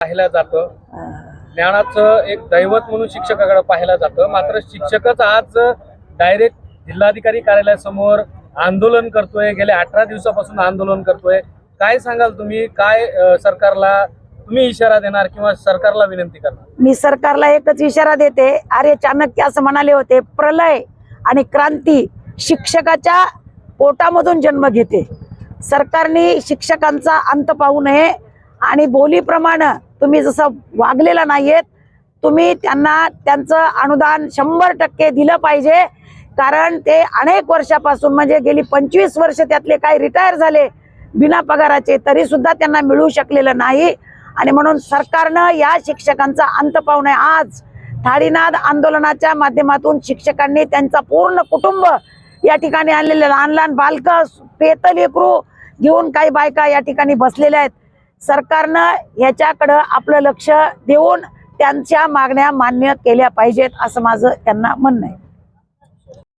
पाहिलं जातं. ज्ञानाचं एक दैवत म्हणून शिक्षकाकडे पाहिलं जातं. मात्र शिक्षकच आज डायरेक्ट जिल्हाधिकारी कार्यालयासमोर आंदोलन करतोय. गेल्या अठरा दिवसापासून आंदोलन करतोय. काय सांगाल तुम्ही? काय सरकारला तुम्ही इशारा देणार किंवा सरकारला विनंती करणार? मी सरकारला एकच इशारा देते. आर्य चाणक्य असं म्हणाले होते प्रलय आणि क्रांती शिक्षकाच्या पोटामधून जन्म घेते. सरकारने शिक्षकांचा अंत पाहू नये आणि बोलीप्रमाणे तुम्ही जसं वागलेला नाहीयेत तुम्ही त्यांना त्यांचं अनुदान शंभर टक्के दिलं पाहिजे. कारण ते अनेक वर्षापासून म्हणजे गेली पंचवीस वर्ष त्यातले काही रिटायर झाले बिना पगाराचे तरी सुद्धा त्यांना मिळू शकलेलं नाही. आणि म्हणून सरकारनं या शिक्षकांचा अंत पाहू आज थाळीनाद आंदोलनाच्या माध्यमातून शिक्षकांनी त्यांचा पूर्ण कुटुंब या ठिकाणी आणलेले लहान लहान बालक पेतलेकरू घेऊन काही बायका या ठिकाणी बसलेल्या आहेत. सरकारनं ह्याच्याकडं आपलं लक्ष देऊन त्यांच्या मागण्या मान्य केल्या पाहिजेत असं माझं त्यांना म्हणणं आहे.